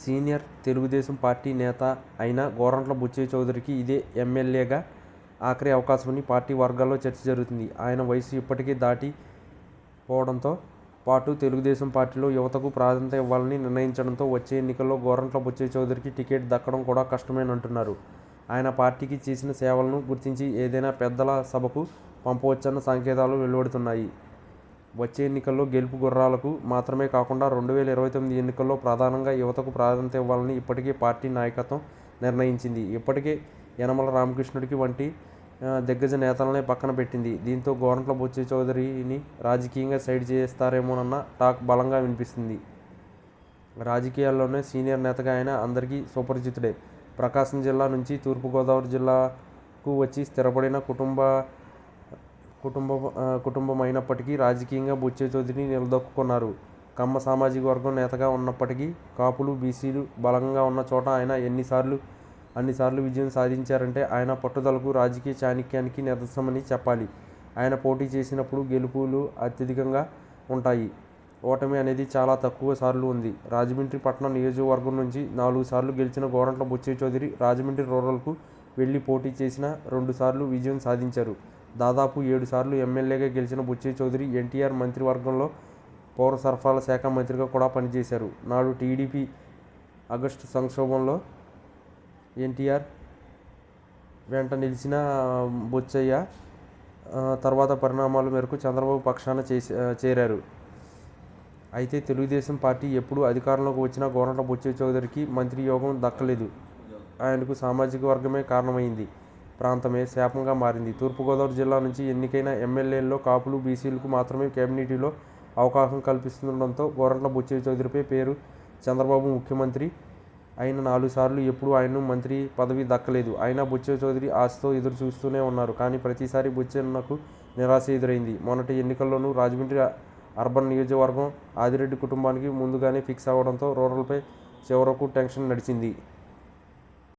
Senior Telugu Desam party నేత అయిన గోరంట్ల బుచ్చయ్య చౌదరికి ఇదే ఎమ్మెల్యేగా ఆఖరి అవకాశమని పార్టీ వర్గాల్లో చర్చ జరుగుతుంది. ఆయన వయసు ఇప్పటికే దాటి పోవడంతో పాటు తెలుగుదేశం పార్టీలో యువతకు ప్రాధాన్యత ఇవ్వాలని నిర్ణయించడంతో వచ్చే ఎన్నికల్లో గోరంట్ల బుచ్చయ్య చౌదరికి టికెట్ దక్కడం కూడా కష్టమేనంటున్నారు. ఆయన పార్టీకి చేసిన సేవలను గుర్తించి ఏదైనా పెద్దల సభకు పంపవచ్చన్న సంకేతాలు వెలువడుతున్నాయి. వచ్చే ఎన్నికల్లో గెలుపు గుర్రాలకు మాత్రమే కాకుండా రెండు వేల ఇరవై తొమ్మిది ఎన్నికల్లో ప్రధానంగా యువతకు ప్రాధాన్యత ఇవ్వాలని ఇప్పటికే పార్టీ నాయకత్వం నిర్ణయించింది. ఇప్పటికే యనమల రామకృష్ణుడికి వంటి దిగ్గజ నేతలనే పక్కన పెట్టింది. దీంతో గోరంట్ల బుచ్చయ్య చౌదరిని రాజకీయంగా సైడ్ చేస్తారేమోనన్న టాక్ బలంగా వినిపిస్తుంది. రాజకీయాల్లోనే సీనియర్ నేతగా ఆయన అందరికీ సుపరిచితుడే. ప్రకాశం జిల్లా నుంచి తూర్పుగోదావరి జిల్లాకు వచ్చి స్థిరపడిన కుటుంబ కుటుంబ కుటుంబమైనప్పటికీ రాజకీయంగా బుచ్చే చౌదరిని నిలదొక్కుకున్నారు. కమ్మ సామాజిక వర్గం నేతగా ఉన్నప్పటికీ కాపులు, బీసీలు బలంగా ఉన్న చోట ఆయన ఎన్నిసార్లు అన్నిసార్లు విజయం సాధించారంటే ఆయన పట్టుదలకు, రాజకీయ చాణక్యానికి నిదర్శనమని చెప్పాలి. ఆయన పోటీ చేసినప్పుడు గెలుపులు అత్యధికంగా ఉంటాయి. ఓటమి అనేది చాలా తక్కువ సార్లు ఉంది. రాజమండ్రి పట్టణం నియోజకవర్గం నుంచి నాలుగు సార్లు గెలిచిన గోరంట్ల బుచ్చయ్య చౌదరి రాజమండ్రి రూరల్కు వెళ్ళి పోటీ చేసిన రెండు సార్లు విజయం సాధించారు. దాదాపు ఏడు సార్లు ఎమ్మెల్యేగా గెలిచిన బుచ్చయ్య చౌదరి ఎన్టీఆర్ మంత్రివర్గంలో పౌర సరఫరాల శాఖ మంత్రిగా కూడా పనిచేశారు. నాడు టీడీపీ ఆగస్టు సంక్షోభంలో ఎన్టీఆర్ వెంట నిలిచిన బుచ్చయ్య తర్వాత పరిణామాల మేరకు చంద్రబాబు పక్షాన చేరారు. అయితే తెలుగుదేశం పార్టీ ఎప్పుడు అధికారంలోకి వచ్చినా గోరంట్ల బుచ్చయ్య చౌదరికి మంత్రి యోగం దక్కలేదు. ఆయనకు సామాజిక వర్గమే కారణమైంది. ప్రాంతమే శాపంగా మారింది. తూర్పుగోదావరి జిల్లా నుంచి ఎన్నికైన ఎమ్మెల్యేల్లో కాపులు, బీసీలకు మాత్రమే కేబినెట్లో అవకాశం కల్పిస్తుండటంతో గోరంట్ల బుచ్చయ్య చౌదరిపై పేరు చంద్రబాబు ముఖ్యమంత్రి అయిన నాలుగు సార్లు ఎప్పుడూ ఆయన మంత్రి పదవి దక్కలేదు. అయినా బుచ్చయ్య చౌదరి ఆశతో ఎదురు చూస్తూనే ఉన్నారు. కానీ ప్రతిసారి బుచ్చన్నకు నిరాశ ఎదురైంది. మొన్నటి ఎన్నికల్లోనూ రాజమండ్రి అర్బన్ నియోజకవర్గం ఆదిరెడ్డి కుటుంబానికి ముందుగానే ఫిక్స్ అవ్వడంతో రూరల్పై చివరకు టెన్షన్ నడిచింది.